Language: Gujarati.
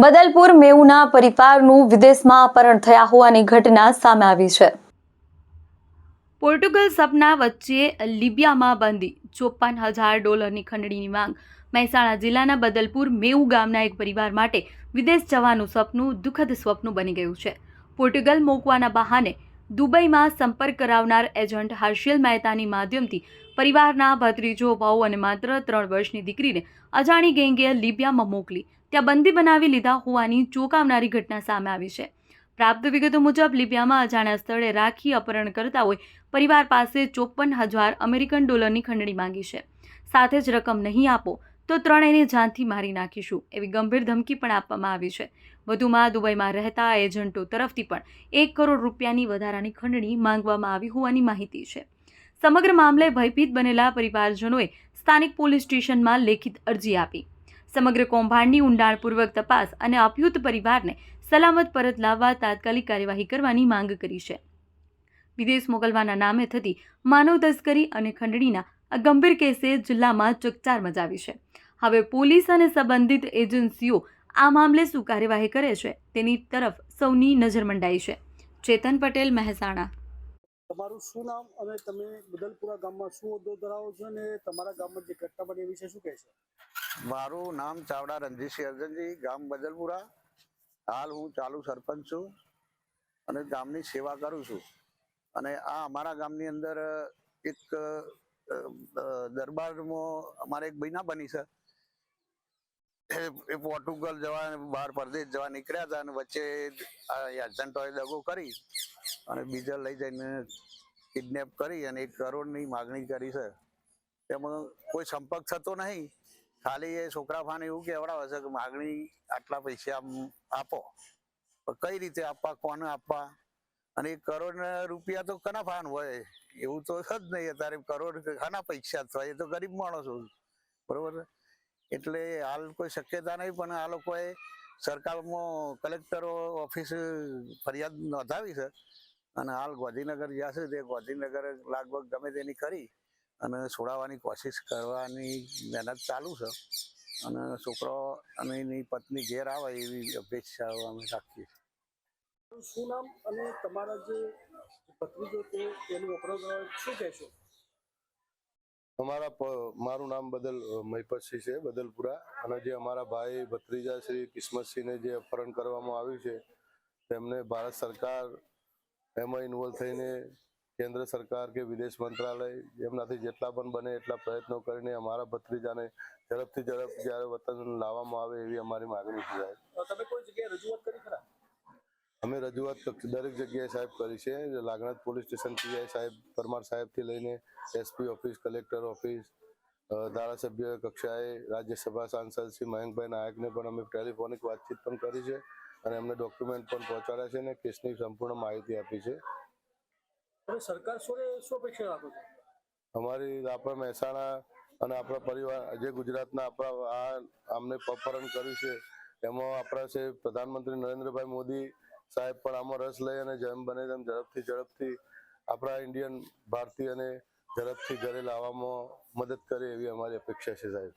બદલપુર મેઉના પરિવારનું વિદેશમાં અપહરણ થયા હોવાની ઘટના સામે આવી છે. પોર્ટુગલ સપના વચ્ચે લિબિયામાં બંધી ચોપન હજાર ડોલરની ખંડણીની માંગ. મહેસાણા જિલ્લાના બદલપુર મેઉ ગામના એક પરિવાર માટે વિદેશ જવાનું સપનું દુઃખદ સ્વપ્ન બની ગયું છે. પોર્ટુગલ મોકવાના બહાને દુબઈમાં સંપર્ક કરાવનાર એજન્ટ હર્ષિલ મહેતાની માધ્યમથી પરિવારના ભત્રીજો ભાઉ અને માત્ર ત્રણ વર્ષની દીકરીને અજાણી ગેંગે લિબિયામાં મોકલી, ત્યાં બંદી બનાવી લીધા હોવાની ચોંકાવનારી ઘટના સામે આવી છે. પ્રાપ્ત વિગતો મુજબ, લિબિયામાં અજાણ્યા સ્થળે રાખી અપહરણ કરતા હોય પરિવાર પાસે ચોપ્પન હજાર અમેરિકન ડોલરની ખંડણી માંગી છે. સાથે જ રકમ નહીં આપો તો ત્રણેયને જાનથી મારી નાખીશું, એવી ગંભીર ધમકી પણ આપવામાં આવી છે. વધુમાં દુબઈમાં રહેતા એજન્ટો તરફથી પણ એક કરોડ રૂપિયાની વધારાની ખંડણી માંગવામાં આવી હોવાની માહિતી છે. સમગ્ર મામલે ભયભીત બનેલા પરિવારજનોએ સ્થાનિક પોલીસ સ્ટેશનમાં લેખિત અરજી આપી. સમગ્ર કૌભાંડની ઊંડાણપૂર્વક તપાસ અને અભ્યુત પરિવારને સલામત પરત લાવવા તાત્કાલિક કાર્યવાહી કરવાની માંગ કરી છે. વિદેશ મોકલવાના નામે થતી માનવ તસ્કરી અને ખંડણીના આ ગંભીર કેસે જિલ્લામાં ચકચાર મચાવી છે. હવે પોલીસ અને સંબંધિત એજન્સીઓ આ મામલે શું કાર્યવાહી કરે છે તેની તરફ સૌની નજર મંડાઈ છે. ચેતન પટેલ મહેસાણા. તમારું શું નામ અને તમે બદલપુરા ગામમાં શું હોદ્દો ધરાવો છો અને તમારા ગામમાં જે ઘટના બની એ વિશે શું કહેશો મારું નામ ચાવડા રણજીતસિંહ અર્જનજી ગામ બદલપુરા. હાલ હું ચાલુ સરપંચ છું અને ગામની સેવા કરું છું. અને આ અમારા ગામની અંદર એક દરબારમાં અમારે એક બહેના બની છે. એ- પોર્ટુગલ જવા બહાર પરદેશ જવા નીકળ્યા હતા અને વચ્ચે એજન્ટોએ દગો કરી અને બીજા લઈ જઈને કિડનેપ કરી અને એક કરોડની માગણી કરી છે. તેમાં કોઈ સંપર્ક થતો નહીં. ખાલી એ છોકરા ફાને એવું કહેવડાવે છે કે માગણી આટલા પૈસા આપો. કઈ રીતે આપવા, કોને આપવા? અને કરોડ રૂપિયા તો કના ફાન હોય? એવું તો જ નહીં. અત્યારે કરોડ ખાના પૈસા હોય એ તો ગરીબ માણસો બરોબર છે? એટલે હાલ કોઈ શક્યતા નહીં, પણ આ લોકોએ સરકારમાં કલેક્ટરો ઓફિસ ફરિયાદ નોંધાવી છે. અને હાલ ગાંધીનગર છે તે ગાંધીનગર લગભગ ગમે તેની કરી અને છોડાવવાની કોશિશ કરવાની મહેનત ચાલુ છે. અને છોકરો અને એની પત્ની ઘેર આવે એવી અપેક્ષા અમે રાખીએ છીએ. શું નામ અને તમારા જે ભત્રીજો છે તેનું અપરાધ શું કહેશો? અમારા મારું નામ બદલ મહિપતસિંહ છે બદલપુરા. અને જે અમારા ભાઈ ભત્રીજા શ્રી કિસ્મતસિંહને જે અપહરણ કરવામાં આવ્યું છે તેમને ભારત સરકાર એમાં ઇન્વોલ્વ થઈને કેન્દ્ર સરકાર કે વિદેશ મંત્રાલય એમનાથી જેટલા પણ બને એટલા પ્રયત્નો કરીને અમારા ભત્રીજાને ઝડપથી ઝડપ જ્યારે વતન લાવવામાં આવે એવી અમારી માગણી છે સાહેબ. તમે કોઈ જગ્યાએ રજૂઆત કરી ખરા? અમે રજૂઆત દરેક જગ્યાએ સાહેબ કરી છે. લાગણાત પોલીસ સ્ટેશન પીઆઈ સાહેબ પરમાર સાહેબથી લઈને એસપી ઓફિસ કલેક્ટર ઓફિસ ધારાસભ્ય કક્ષાએ રાજ્યસભા સાંસદ શ્રી મયંકભાઈ નાયકને પણ અમે ટેલિફોનિક વાતચીત પણ કરી છે અને એમને ડોક્યુમેન્ટ પણ પહોંચાડ્યા છે અને કેસની સંપૂર્ણ માહિતી આપી છે. સરકાર શું અપેક્ષા રાખો છો? અમારી આપણા મહેસાણા અને આપણા પરિવાર જે ગુજરાતના આપણા આ આમને અપહરણ કર્યું છે એમાં આપણા છે પ્રધાનમંત્રી નરેન્દ્રભાઈ મોદી સાહેબ પણ આમાં રસ લઈ અને જેમ બને તેમ ઝડપથી ઝડપથી આપણા ઇન્ડિયન ભારતીયને ઝડપથી ઘરે લાવવામાં મદદ કરે એવી અમારી અપેક્ષા છે સાહેબ.